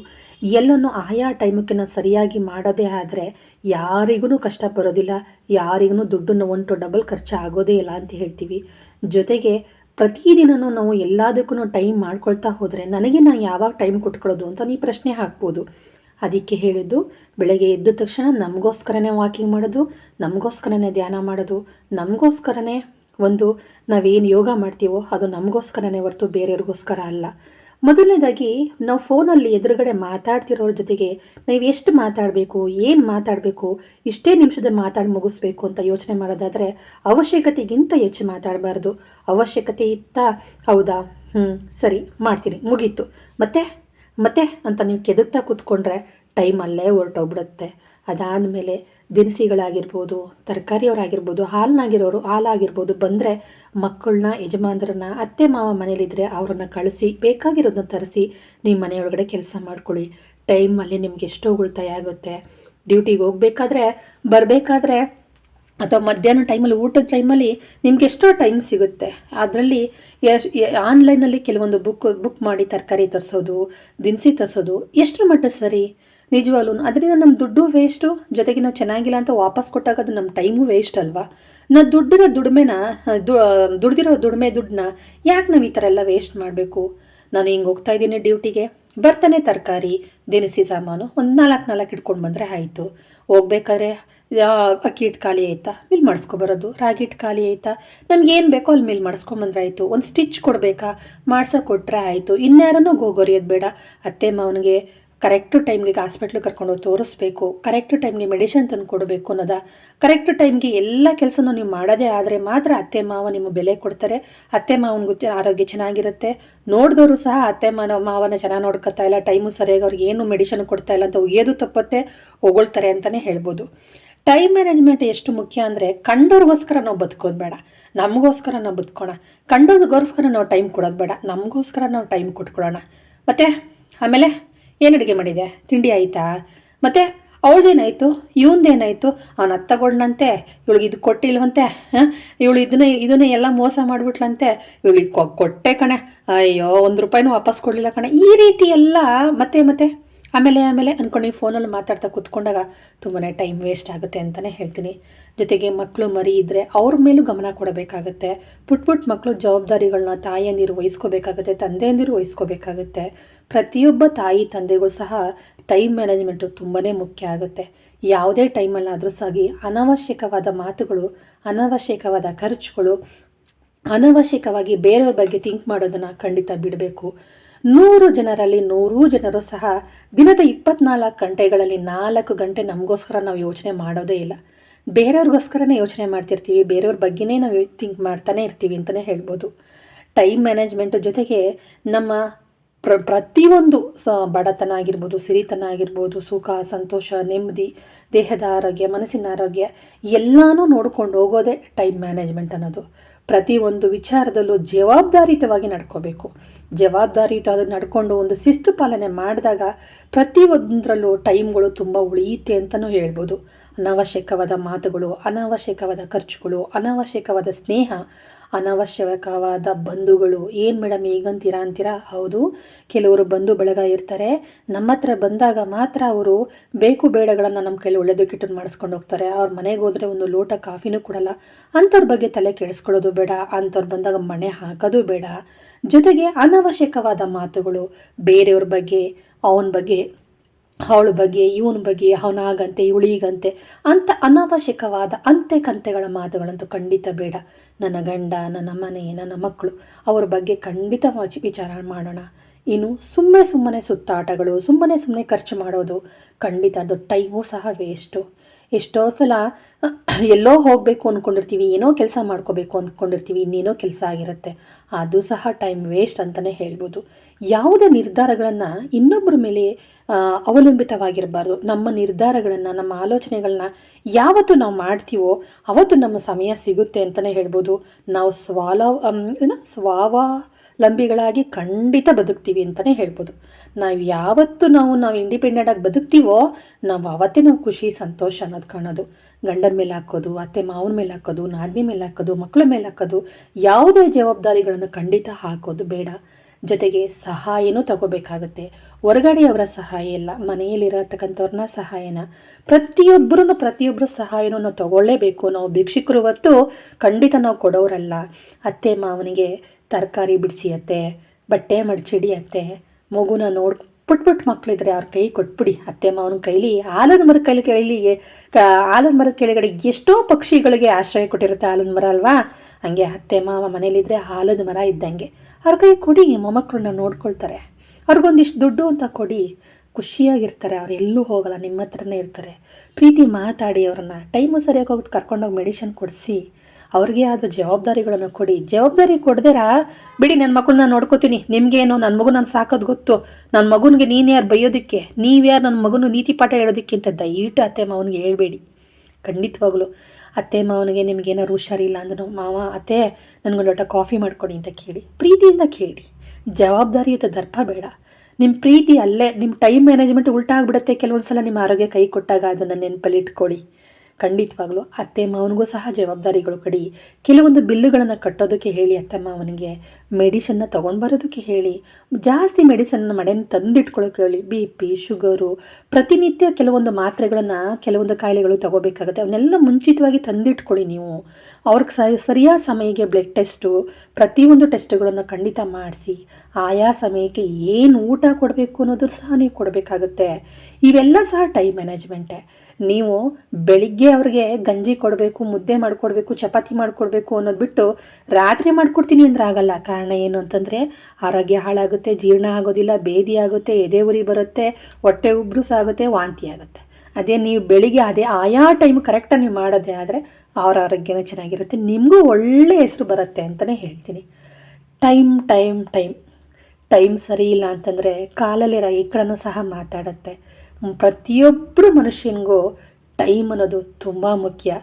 ಎಲ್ಲನೂ ಆಯಾ ಟೈಮಕ್ಕೆ ನಾವು ಸರಿಯಾಗಿ ಮಾಡೋದೇ ಆದರೆ ಯಾರಿಗೂ ಕಷ್ಟ ಬರೋದಿಲ್ಲ, ಯಾರಿಗೂ ದುಡ್ಡನ್ನು ಒನ್ ಟು ಡಬಲ್ ಖರ್ಚು ಆಗೋದೇ ಇಲ್ಲ ಅಂತ ಹೇಳ್ತೀವಿ. ಜೊತೆಗೆ ಪ್ರತಿದಿನವೂ ನಾವು ಎಲ್ಲದಕ್ಕೂ ಟೈಮ್ ಮಾಡ್ಕೊಳ್ತಾ ಹೋದರೆ ನನಗೆ ನಾನು ಯಾವಾಗ ಟೈಮ್ ಕೊಟ್ಕೊಳ್ಳೋದು ಅಂತ ನೀವು ಪ್ರಶ್ನೆ ಹಾಕ್ಬೋದು. ಅದಕ್ಕೆ ಹೇಳಿದ್ದು, ಬೆಳಗ್ಗೆ ಎದ್ದ ತಕ್ಷಣ ನಮಗೋಸ್ಕರನೇ ವಾಕಿಂಗ್ ಮಾಡೋದು, ನಮಗೋಸ್ಕರನೇ ಧ್ಯಾನ ಮಾಡೋದು, ನಮಗೋಸ್ಕರನೇ ಒಂದು ನಾವೇನು ಯೋಗ ಮಾಡ್ತೀವೋ ಅದು ನಮಗೋಸ್ಕರನೇ ಹೊರತು ಬೇರೆಯವ್ರಿಗೋಸ್ಕರ ಅಲ್ಲ. ಮೊದಲನೇದಾಗಿ, ನಾವು ಫೋನಲ್ಲಿ ಎದುರುಗಡೆ ಮಾತಾಡ್ತಿರೋರ ಜೊತೆಗೆ ನೀವು ಎಷ್ಟು ಮಾತಾಡಬೇಕು, ಏನು ಮಾತಾಡಬೇಕು, ಇಷ್ಟೇ ನಿಮಿಷದ ಮಾತಾಡಿ ಮುಗಿಸ್ಬೇಕು ಅಂತ ಯೋಚನೆ ಮಾಡೋದಾದರೆ ಅವಶ್ಯಕತೆಗಿಂತ ಹೆಚ್ಚು ಮಾತಾಡಬಾರ್ದು. ಅವಶ್ಯಕತೆ ಇತ್ತ, ಹೌದಾ ಹ್ಞೂ ಸರಿ, ಮಾಡ್ತೀನಿ, ಮುಗೀತು. ಮತ್ತೆ? ಮತ್ತೆ ಅಂತ ನೀವು ಕೆದಕ್ತಾ ಕೂತ್ಕೊಂಡ್ರೆ ಟೈಮ್ ಅಲ್ಲೇ ಹೊರಟೋಗ್ಬಿಡುತ್ತೆ. ಅದಾದಮೇಲೆ ದಿನಸಿಗಳಾಗಿರ್ಬೋದು, ತರಕಾರಿಯವರಾಗಿರ್ಬೋದು ಹಾಲನ್ನಾಗಿರೋರು ಹಾಲಾಗಿರ್ಬೋದು ಬಂದರೆ ಮಕ್ಕಳನ್ನ ಯಜಮಾನ್ರನ್ನ, ಅತ್ತೆ, ಮಾವ ಮನೇಲಿದ್ದರೆ ಅವ್ರನ್ನ ಕಳಿಸಿ, ಬೇಕಾಗಿರೋದನ್ನ ತರಿಸಿ ನಿಮ್ಮ ಮನೆಯೊಳಗಡೆ ಕೆಲಸ ಮಾಡ್ಕೊಳ್ಳಿ. ಟೈಮಲ್ಲಿ ನಿಮ್ಗೆ ಎಷ್ಟೋ ಉಳಿತಾಯ ಆಗುತ್ತೆ. ಡ್ಯೂಟಿಗೆ ಹೋಗ್ಬೇಕಾದ್ರೆ, ಬರಬೇಕಾದ್ರೆ ಅಥವಾ ಮಧ್ಯಾಹ್ನ ಟೈಮಲ್ಲಿ ಊಟದ ಟೈಮಲ್ಲಿ ನಿಮ್ಗೆ ಎಷ್ಟೋ ಟೈಮ್ ಸಿಗುತ್ತೆ. ಅದರಲ್ಲಿ ಆನ್ಲೈನಲ್ಲಿ ಕೆಲವೊಂದು ಬುಕ್ ಬುಕ್ ಮಾಡಿ ತರಕಾರಿ ತರಿಸೋದು, ದಿನಸಿ ತರಿಸೋದು, ಎಷ್ಟರ ಮಟ್ಟ ಸರಿ? ನಿಜವಾಗ್ಲೂ ಅದರಿಂದ ನಮ್ಮ ದುಡ್ಡು ವೇಸ್ಟು ಜೊತೆಗೆ ನಾವು ಚೆನ್ನಾಗಿಲ್ಲ ಅಂತ ವಾಪಸ್ ಕೊಟ್ಟಾಗ ಅದು ನಮ್ಮ ಟೈಮು ವೇಸ್ಟ್ ಅಲ್ವಾ? ನಾವು ದುಡ್ಡಿರೋ ದುಡಿಮೆನ ದುಡ್ದಿರೋ ದುಡಿಮೆ ದುಡ್ಡನ್ನ ಯಾಕೆ ನಾವು ಈ ಥರ ಎಲ್ಲ ವೇಸ್ಟ್ ಮಾಡಬೇಕು? ನಾನು ಹಿಂಗೆ ಹೋಗ್ತಾ ಇದ್ದೀನಿ ಡ್ಯೂಟಿಗೆ ಬರ್ತಾನೆ ತರಕಾರಿ, ದಿನಸಿ ಸಾಮಾನು, ಒಂದು ನಾಲ್ಕು ನಾಲ್ಕು ಇಟ್ಕೊಂಡು ಬಂದರೆ ಆಯಿತು. ಹೋಗ್ಬೇಕಾದ್ರೆ ಅಕ್ಕಿ ಹಿಟ್ಟು ಖಾಲಿ ಆಯಿತಾ? ಮಿಲ್ ಮಾಡಿಸ್ಕೊಬರೋದು. ರಾಗಿ ಹಿಟ್ಟು ಖಾಲಿ ಆಯಿತಾ? ನಮ್ಗೇನು ಬೇಕೋ ಅಲ್ಲಿ ಮಿಲ್ ಮಾಡಿಸ್ಕೊಂಬಂದ್ರೆ ಆಯಿತು ಒಂದು ಸ್ಟಿಚ್ ಕೊಡಬೇಕಾ? ಮಾಡ್ಸೋ ಕೊಟ್ಟರೆ ಆಯಿತು. ಇನ್ಯಾರನ್ನೂ ಗೋಗೊರಿಯೋದು ಬೇಡ. ಅತ್ತೆ ಮಾವನಿಗೆ ಕರೆಕ್ಟು ಟೈಮ್ಗೆ ಹಾಸ್ಪಿಟ್ಲಿಗೆ ಕರ್ಕೊಂಡು ತೋರಿಸ್ಬೇಕು. ಕರೆಕ್ಟ್ ಟೈಮ್ಗೆ ಮೆಡಿಷನ್ ತಂದು ಕೊಡಬೇಕು ಅನ್ನೋದ. ಕರೆಕ್ಟ್ ಟೈಮ್ಗೆ ಎಲ್ಲ ಕೆಲಸನೂ ನೀವು ಮಾಡೋದೇ ಆದರೆ ಮಾತ್ರ ಅತ್ತೆ ಮಾವ ನಿಮ್ಮ ಬೆಲೆ ಕೊಡ್ತಾರೆ. ಅತ್ತೆ ಮಾವನಿಗೂ ಆರೋಗ್ಯ ಚೆನ್ನಾಗಿರುತ್ತೆ. ನೋಡಿದವರು ಸಹ ಅತ್ತೆ ಮಾವನ ಮಾವನ ಚೆನ್ನಾಗಿ ನೋಡ್ಕೊತಾ ಇಲ್ಲ. ಟೈಮು ಸರಿಯಾಗಿ ಅವ್ರಿಗೆ ಏನು ಮೆಡಿಷನ್ ಕೊಡ್ತಾ ಇಲ್ಲ ಅಂತ ಒಯ್ಯೋದು ತಪ್ಪತ್ತೆ. ಹೊಗಳ್ತಾರೆ ಅಂತಲೇ ಹೇಳ್ಬೋದು. ಟೈಮ್ ಮ್ಯಾನೇಜ್ಮೆಂಟ್ ಎಷ್ಟು ಮುಖ್ಯ ಅಂದರೆ ಕಂಡೋರ್ಗೋಸ್ಕರ ನಾವು ಬದುಕೋದು ಬೇಡ. ನಮಗೋಸ್ಕರ ನಾವು ಬದುಕೋಣ. ಕಂಡೋದಗೋಸ್ಕರ ನಾವು ಟೈಮ್ ಕೊಡೋದು ಬೇಡ. ನಮಗೋಸ್ಕರ ನಾವು ಟೈಮ್ ಕೊಟ್ಕೊಳ್ಳೋಣ ಮತ್ತು, ಆಮೇಲೆ ಏನು ಅಡುಗೆ ಮಾಡಿದೆ ತಿಂಡಿ ಆಯಿತಾ? ಮತ್ತು ಅವಳದೇನಾಯಿತು? ಇವಂದೇನಾಯಿತು ಅವನ ಅತ್ತಗೊಳ್ನಂತೆ ಇವಳಿಗೆ ಇದು ಕೊಟ್ಟಿಲ್ವಂತೆ ಇವಳು ಇದನ್ನ, ಇದನ್ನೇ ಎಲ್ಲ ಮೋಸ ಮಾಡಿಬಿಟ್ಲಂತೆ, ಇವಳಿಗೆ ಕೊಟ್ಟೆ ಕಣೆ. ಅಯ್ಯೋ, ಒಂದು ರೂಪಾಯಿನೂ ವಾಪಸ್ ಕೊಡಲಿಲ್ಲ ಕಣೆ. ಈ ರೀತಿ ಎಲ್ಲ, ಮತ್ತೆ ಮತ್ತೆ? ಆಮೇಲೆ ಆಮೇಲೆ ಅಂದ್ಕೊಂಡು ಫೋನಲ್ಲಿ ಮಾತಾಡ್ತಾ ಕೂತ್ಕೊಂಡಾಗ ತುಂಬಾ ಟೈಮ್ ವೇಸ್ಟ್ ಆಗುತ್ತೆ ಅಂತಲೇ ಹೇಳ್ತೀನಿ. ಜೊತೆಗೆ ಮಕ್ಕಳು ಮರಿ ಇದ್ದರೆ ಅವ್ರ ಮೇಲೂ ಗಮನ ಕೊಡಬೇಕಾಗುತ್ತೆ. ಪುಟ್ ಪುಟ್ ಮಕ್ಕಳು ಜವಾಬ್ದಾರಿಗಳನ್ನ ತಾಯಿಯಂದಿರು ವಹಿಸ್ಕೋಬೇಕಾಗತ್ತೆ ತಂದೆಯಂದಿರು ವಹಿಸ್ಕೋಬೇಕಾಗತ್ತೆ. ಪ್ರತಿಯೊಬ್ಬ ತಾಯಿ ತಂದೆಗೂ ಸಹ ಟೈಮ್ ಮ್ಯಾನೇಜ್ಮೆಂಟು ತುಂಬಾ ಮುಖ್ಯ ಆಗುತ್ತೆ. ಯಾವುದೇ ಟೈಮಲ್ಲಾದರೂ ಸಾಗಿ ಅನಾವಶ್ಯಕವಾದ ಮಾತುಗಳು, ಅನಾವಶ್ಯಕವಾದ ಖರ್ಚುಗಳು, ಅನಾವಶ್ಯಕವಾಗಿ ಬೇರೆಯವ್ರ ಬಗ್ಗೆ ಥಿಂಕ್ ಮಾಡೋದನ್ನು ಖಂಡಿತ ಬಿಡಬೇಕು. ನೂರು ಜನರಲ್ಲಿ ನೂರೂ ಜನರು ಸಹ ದಿನದ ಇಪ್ಪತ್ನಾಲ್ಕು ಗಂಟೆಗಳಲ್ಲಿ ನಾಲ್ಕು ಗಂಟೆ ನಮಗೋಸ್ಕರ ನಾವು ಯೋಚನೆ ಮಾಡೋದೇ ಇಲ್ಲ. ಬೇರೆಯವ್ರಿಗೋಸ್ಕರನೇ ಯೋಚನೆ ಮಾಡ್ತಿರ್ತೀವಿ, ಬೇರೆಯವ್ರ ಬಗ್ಗೆನೇ ನಾವು ಥಿಂಕ್ ಮಾಡ್ತಾನೆ ಇರ್ತೀವಿ ಅಂತಲೇ ಹೇಳ್ಬೋದು. ಟೈಮ್ ಮ್ಯಾನೇಜ್ಮೆಂಟ್ ಜೊತೆಗೆ ನಮ್ಮ ಪ್ರ, ಪ್ರತಿಯೊಂದು ಸ, ಬಡತನ ಆಗಿರ್ಬೋದು, ಸಿರಿತನ ಆಗಿರ್ಬೋದು, ಸುಖ, ಸಂತೋಷ, ನೆಮ್ಮದಿ, ದೇಹದ ಆರೋಗ್ಯ, ಮನಸ್ಸಿನ ಆರೋಗ್ಯ, ಎಲ್ಲನೂ ನೋಡ್ಕೊಂಡು ಹೋಗೋದೇ ಟೈಮ್ ಮ್ಯಾನೇಜ್ಮೆಂಟ್ ಅನ್ನೋದು. ಪ್ರತಿಯೊಂದು ವಿಚಾರದಲ್ಲೂ ಜವಾಬ್ದಾರಿತವಾಗಿ ನಡ್ಕೋಬೇಕು. ಜವಾಬ್ದಾರಿಯುತ ನಡ್ಕೊಂಡು ಒಂದು ಶಿಸ್ತು ಪಾಲನೆ ಮಾಡಿದಾಗ ಪ್ರತಿಯೊಂದರಲ್ಲೂ ಟೈಮ್ಗಳು ತುಂಬ ಉಳಿಯುತ್ತೆ ಅಂತಲೂ ಹೇಳ್ಬೋದು. ಅನಾವಶ್ಯಕವಾದ ಮಾತುಗಳು, ಅನಾವಶ್ಯಕವಾದ ಖರ್ಚುಗಳು, ಅನಾವಶ್ಯಕವಾದ ಸ್ನೇಹ ಅನಾವಶ್ಯಕವಾದ ಬಂಧುಗಳು. ಏನು ಮೇಡಮ್ ಈಗಂತೀರಾ ಅಂತೀರಾ? ಹೌದು, ಕೆಲವರು ಬಂಧು ಬಳಗ ಇರ್ತಾರೆ. ನಮ್ಮ ಹತ್ರ ಬಂದಾಗ ಮಾತ್ರ ಅವರು ಬೇಕು ಬೇಡಗಳನ್ನು ನಮ್ಮ ಕೈಲಿ ಒಳ್ಳೆದು ಕಿಟ್ಟನ್ನು ಮಾಡಿಸ್ಕೊಂಡು ಹೋಗ್ತಾರೆ. ಅವ್ರ ಮನೆಗೆ ಹೋದರೆ ಒಂದು ಲೋಟ ಕಾಫಿನೂ ಕೊಡಲ್ಲ. ಅಂಥವ್ರ ಬಗ್ಗೆ ತಲೆ ಕೆಡಿಸ್ಕೊಳ್ಳೋದು ಬೇಡ. ಅಂಥವ್ರು ಬಂದಾಗ ಮನೆ ಹಾಕೋದು ಬೇಡ. ಜೊತೆಗೆ ಅನವಶ್ಯಕವಾದ ಮಾತುಗಳು ಬೇರೆಯವ್ರ ಬಗ್ಗೆ, ಅವನ ಬಗ್ಗೆ ಅವಳ ಬಗ್ಗೆ, ಇವನ ಬಗ್ಗೆ, ಅವನಾಗಂತೆ ಇವಳಿಗಂತೆ ಅಂತ ಅನಾವಶ್ಯಕವಾದ ಅಂತೆ ಕಂತೆಗಳ ಮಾತುಗಳಂತೂ ಖಂಡಿತ ಬೇಡ. ನನ್ನ ಗಂಡ, ನನ್ನ ಮನೆ, ನನ್ನ ಮಕ್ಕಳು, ಅವ್ರ ಬಗ್ಗೆ ಖಂಡಿತ ವಿಚಾರ ಮಾಡೋಣ. ಇನ್ನು ಸುಮ್ಮನೆ ಸುಮ್ಮನೆ ಸುತ್ತಾಟಗಳು, ಸುಮ್ಮನೆ ಸುಮ್ಮನೆ ಖರ್ಚು ಮಾಡೋದು ಖಂಡಿತ ಅದು ಟೈಮು ಸಹ ವೇಸ್ಟು ಎಷ್ಟೋ ಸಲ, ಎಲ್ಲೋ ಹೋಗಬೇಕು ಅಂದ್ಕೊಂಡಿರ್ತೀವಿ ಏನೋ ಕೆಲಸ ಮಾಡ್ಕೋಬೇಕು ಅಂದ್ಕೊಂಡಿರ್ತೀವಿ ಇನ್ನೇನೋ ಕೆಲಸ ಆಗಿರುತ್ತೆ. ಅದು ಸಹ ಟೈಮ್ ವೇಸ್ಟ್ ಅಂತಲೇ ಹೇಳ್ಬೋದು. ಯಾವುದೇ ನಿರ್ಧಾರಗಳನ್ನು ಇನ್ನೊಬ್ಬರ ಮೇಲೆ ಅವಲಂಬಿತವಾಗಿರಬಾರ್ದು. ನಮ್ಮ ನಿರ್ಧಾರಗಳನ್ನು, ನಮ್ಮ ಆಲೋಚನೆಗಳನ್ನ ಯಾವತ್ತು ನಾವು ಮಾಡ್ತೀವೋ, ಅವತ್ತು ನಮ್ಮ ಸಮಯ ಸಿಗುತ್ತೆ ಅಂತಲೇ ಹೇಳ್ಬೋದು. ನಾವು ಸ್ವಾಲ ಸ್ವಾವ ಲಂಬಿಗಳಾಗಿ ಖಂಡಿತ ಬದುಕ್ತೀವಿ ಅಂತಲೇ ಹೇಳ್ಬೋದು. ನಾವು ಯಾವತ್ತು ನಾವು ನಾವು ಇಂಡಿಪೆಂಡೆಂಟಾಗಿ ಬದುಕ್ತೀವೋ, ನಾವು ಅವತ್ತೇ ನಾವು ಖುಷಿ, ಸಂತೋಷ ಅನ್ನೋದು ಕಾಣೋದು. ಗಂಡನ ಮೇಲೆ ಹಾಕೋದು, ಅತ್ತೆ ಮಾವನ ಮೇಲೆ ಹಾಕೋದು, ನಾದಿನಿ ಮೇಲೆ ಹಾಕೋದು ಮಕ್ಕಳ ಮೇಲೆ ಹಾಕೋದು, ಯಾವುದೇ ಜವಾಬ್ದಾರಿಗಳನ್ನು ಖಂಡಿತ ಹಾಕೋದು ಬೇಡ. ಜೊತೆಗೆ ಸಹಾಯನೂ ತಗೋಬೇಕಾಗತ್ತೆ. ಹೊರಗಡೆಯವರ ಸಹಾಯ ಇಲ್ಲ, ಮನೆಯಲ್ಲಿರತಕ್ಕಂಥವ್ರನ್ನ ಸಹಾಯನ. ಪ್ರತಿಯೊಬ್ಬರೂ ಪ್ರತಿಯೊಬ್ಬರ ಸಹಾಯನೂ ನಾವು ತಗೊಳ್ಳೇಬೇಕು ನಾವು ಭಿಕ್ಷುಕರು ಹೊತ್ತು ಖಂಡಿತ ನಾವು ಕೊಡೋರಲ್ಲ. ಅತ್ತೆ ಮಾವನಿಗೆ ತರಕಾರಿ ಬಿಡಿಸಿಯತ್ತೆ, ಬಟ್ಟೆ ಮಡ್ಚಿಡಿಯತ್ತೆ, ಮಗುನ ನೋಡಿ ಪುಟ್ ಪುಟ್ ಮಕ್ಕಳಿದ್ರೆ ಅವ್ರ ಕೈ ಕೊಟ್ಬಿಡಿ. ಅತ್ತೆ ಮಾವನ ಕೈಲಿ, ಆಲದ ಮರದ ಕೈಲಿ ಕೈಲಿ ಆಲದ ಮರದ ಕೆಳಗಡೆ ಎಷ್ಟೋ ಪಕ್ಷಿಗಳಿಗೆ ಆಶ್ರಯ ಕೊಟ್ಟಿರುತ್ತೆ ಆಲದ ಮರ ಅಲ್ವಾ? ಹಂಗೆ ಅತ್ತೆ ಮಾವ ಮನೇಲಿದ್ರೆ ಆಲದ ಮರ ಇದ್ದಂಗೆ. ಅವ್ರ ಕೈ ಕೊಡಿ ಮೊಮ್ಮಕ್ಕಳನ್ನ ನೋಡ್ಕೊಳ್ತಾರೆ. ಅವ್ರಿಗೊಂದಿಷ್ಟು ದುಡ್ಡು ಅಂತ ಕೊಡಿ. ಖುಷಿಯಾಗಿರ್ತಾರೆ, ಅವ್ರು ಎಲ್ಲೂ ಹೋಗಲ್ಲ ನಿಮ್ಮ ಹತ್ರನೇ ಇರ್ತಾರೆ. ಪ್ರೀತಿ ಮಾತಾಡಿ ಅವ್ರನ್ನ. ಟೈಮು ಸರಿಯಾಗಿ ಹೋಗಿ ಕರ್ಕೊಂಡೋಗಿ ಮೆಡಿಷನ್ ಕೊಡಿಸಿ. ಅವ್ರಿಗೆ ಆದ ಜವಾಬ್ದಾರಿಗಳನ್ನು ಕೊಡಿ. ಜವಾಬ್ದಾರಿ ಕೊಡ್ದಿರ, ಬಿಡಿ ನನ್ನ ಮಕ್ಕಳನ್ನ ನೋಡ್ಕೋತೀನಿ. ನಿಮಗೇನು? ನನ್ನ ಮಗು ನಾನು ಸಾಕೋದು ಗೊತ್ತು. ನನ್ನ ಮಗುನಿಗೆ ನೀನು ಯಾರು ಬೈಯೋದಕ್ಕೆ? ನೀವ್ಯಾರು ನನ್ನ ಮಗನ ನೀತಿ ಪಾಠ ಹೇಳೋದಕ್ಕಿಂತ ದಯವಿಟ್ಟು ಅತ್ತೆ ಮಾವನಿಗೆ ಹೇಳ್ಬೇಡಿ. ಖಂಡಿತವಾಗ್ಲು. ಅತ್ತೆ ಮಾವನಿಗೆ ನಿಮಗೇನಾದ್ರು ಹುಷಾರಿಲ್ಲ ಅಂದನು ಮಾವ, ಅತ್ತೆ, ನನಗೊಂದು ಲೋಟ ಕಾಫಿ ಮಾಡ್ಕೊಡಿ ಅಂತ ಕೇಳಿ. ಪ್ರೀತಿಯಿಂದ ಕೇಳಿ. ಜವಾಬ್ದಾರಿಯುತ ದರ್ಪ ಬೇಡ. ನಿಮ್ಮ ಪ್ರೀತಿ ಅಲ್ಲೇ ನಿಮ್ಮ ಟೈಮ್ ಮ್ಯಾನೇಜ್ಮೆಂಟ್ ಉಲ್ಟಾ ಆಗಿಬಿಡುತ್ತೆ. ಕೆಲವೊಂದು ಸಲ ನಿಮ್ಮ ಆರೋಗ್ಯ ಕೈ ಕೊಟ್ಟಾಗ ಅದನ್ನು ನೆನಪಲ್ಲಿ ಇಟ್ಕೊಳ್ಳಿ. ಖಂಡಿತವಾಗ್ಲೂ ಅತ್ತೆ ಮಾವನಿಗೂ ಸಹ ಜವಾಬ್ದಾರಿಗಳು ಕಡಿ. ಕೆಲವೊಂದು ಬಿಲ್ಲುಗಳನ್ನು ಕಟ್ಟೋದಕ್ಕೆ ಹೇಳಿ ಅತ್ತೆ ಮಾವನಿಗೆ. ಮೆಡಿಸನ್ನ ತೊಗೊಂಡು ಬರೋದಕ್ಕೆ ಹೇಳಿ. ಜಾಸ್ತಿ ಮೆಡಿಸನ್ನ ಮನೆಯನ್ನು ತಂದಿಟ್ಕೊಳ್ಳೋಕೆ ಹೇಳಿ. ಬಿ ಪಿ, ಶುಗರು, ಪ್ರತಿನಿತ್ಯ ಕೆಲವೊಂದು ಮಾತ್ರೆಗಳನ್ನು, ಕೆಲವೊಂದು ಕಾಯಿಲೆಗಳು ತಗೋಬೇಕಾಗುತ್ತೆ. ಅವನ್ನೆಲ್ಲ ಮುಂಚಿತವಾಗಿ ತಂದಿಟ್ಕೊಳ್ಳಿ ನೀವು. ಅವ್ರಿಗೆ ಸರಿಯಾದ ಸಮಯಕ್ಕೆ ಬ್ಲಡ್ ಟೆಸ್ಟು ಪ್ರತಿಯೊಂದು ಟೆಸ್ಟ್ಗಳನ್ನು ಖಂಡಿತ ಮಾಡಿಸಿ, ಆಯಾ ಸಮಯಕ್ಕೆ ಏನು ಊಟ ಕೊಡಬೇಕು ಅನ್ನೋದು ಸಹ ನೀವು ಕೊಡಬೇಕಾಗುತ್ತೆ. ಇವೆಲ್ಲ ಸಹ ಟೈಮ್ ಮ್ಯಾನೇಜ್ಮೆಂಟೇ ನೀವು ಬೆಳಿಗ್ಗೆ ಅವ್ರಿಗೆ ಗಂಜಿ ಕೊಡಬೇಕು, ಮುದ್ದೆ ಮಾಡಿಕೊಡ್ಬೇಕು, ಚಪಾತಿ ಮಾಡಿಕೊಡ್ಬೇಕು ಅನ್ನೋದು ಬಿಟ್ಟು ರಾತ್ರಿ ಮಾಡಿಕೊಡ್ತೀನಿ ಅಂದ್ರೆ ಆಗಲ್ಲ. ಕಾರಣ ಏನು ಅಂತಂದರೆ ಆರೋಗ್ಯ ಹಾಳಾಗುತ್ತೆ, ಜೀರ್ಣ ಆಗೋದಿಲ್ಲ, ಬೇದಿ ಆಗುತ್ತೆ, ಎದೆ ಉರಿ ಬರುತ್ತೆ, ಹೊಟ್ಟೆ ಉಬ್ರು ಆಗುತ್ತೆ ವಾಂತಿ ಆಗುತ್ತೆ. ಅದೇ ನೀವು ಬೆಳಿಗ್ಗೆ ಅದೇ ಆಯಾ ಟೈಮ್ ಕರೆಕ್ಟಾಗಿ ನೀವು ಮಾಡೋದೇ ಆದರೆ ಅವ್ರ ಆರೋಗ್ಯನೂ ಚೆನ್ನಾಗಿರುತ್ತೆ. ನಿಮಗೂ ಒಳ್ಳೆಯ ಹೆಸರು ಬರುತ್ತೆ ಅಂತಲೇ ಹೇಳ್ತೀನಿ. Time time time. ಟೈಮ್ ಸರಿ ಇಲ್ಲ ಅಂತಂದರೆ ಕಾಲಲ್ಲಿರೋ ಈ ಕಡೆನೂ ಸಹ ಮಾತಾಡುತ್ತೆ. ಪ್ರತಿಯೊಬ್ಬರು ಮನುಷ್ಯನಿಗೂ ಟೈಮ್ ಅನ್ನೋದು ತುಂಬ ಮುಖ್ಯ.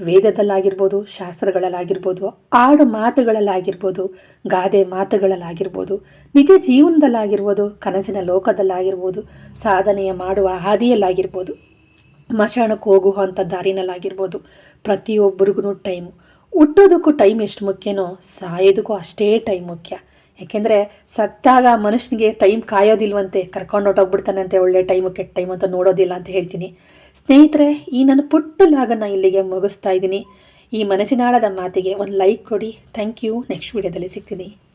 ವೇದದಲ್ಲಾಗಿರ್ಬೋದು, ಶಾಸ್ತ್ರಗಳಲ್ಲಾಗಿರ್ಬೋದು, ಆಡು ಮಾತುಗಳಲ್ಲಾಗಿರ್ಬೋದು, ಗಾದೆ ಮಾತುಗಳಲ್ಲಾಗಿರ್ಬೋದು, ನಿಜ ಜೀವನದಲ್ಲಾಗಿರ್ಬೋದು, ಕನಸಿನ ಲೋಕದಲ್ಲಾಗಿರ್ಬೋದು, ಸಾಧನೆಯ ಮಾಡುವ ಹಾದಿಯಲ್ಲಾಗಿರ್ಬೋದು ಮಶಾಣಕ್ಕೆ ಹೋಗುವಂಥ ದಾರಿನಲ್ಲಾಗಿರ್ಬೋದು. ಪ್ರತಿಯೊಬ್ಬರಿಗೂ ಟೈಮು. ಹುಟ್ಟೋದಕ್ಕೂ ಟೈಮ್ ಎಷ್ಟು ಮುಖ್ಯನೋ ಸಾಯೋದಕ್ಕೂ ಅಷ್ಟೇ ಟೈಮ್ ಮುಖ್ಯ. ಯಾಕೆಂದರೆ ಸತ್ತಾಗ ಮನುಷ್ಯನಿಗೆ ಟೈಮ್ ಕಾಯೋದಿಲ್ವಂತೆ, ಕರ್ಕೊಂಡು ಹೊಟ್ಟೋಗ್ಬಿಡ್ತಾನಂತೆ ಒಳ್ಳೆ ಟೈಮು, ಕೆಟ್ಟ ಟೈಮ್ ಅಂತ ನೋಡೋದಿಲ್ಲ ಅಂತ ಹೇಳ್ತೀನಿ. ಸ್ನೇಹಿತರೆ, ಈ ನನ್ನ ಪುಟ್ಟ ಲಾಗನ್ನು ಇಲ್ಲಿಗೆ ಮುಗಿಸ್ತಾ ಇದ್ದೀನಿ. ಈ ಮನಸ್ಸಿನಾಳದ ಮಾತಿಗೆ ಒಂದು ಲೈಕ್ ಕೊಡಿ. ಥ್ಯಾಂಕ್ ಯು ನೆಕ್ಸ್ಟ್ ವಿಡಿಯೋದಲ್ಲಿ ಸಿಗ್ತೀನಿ.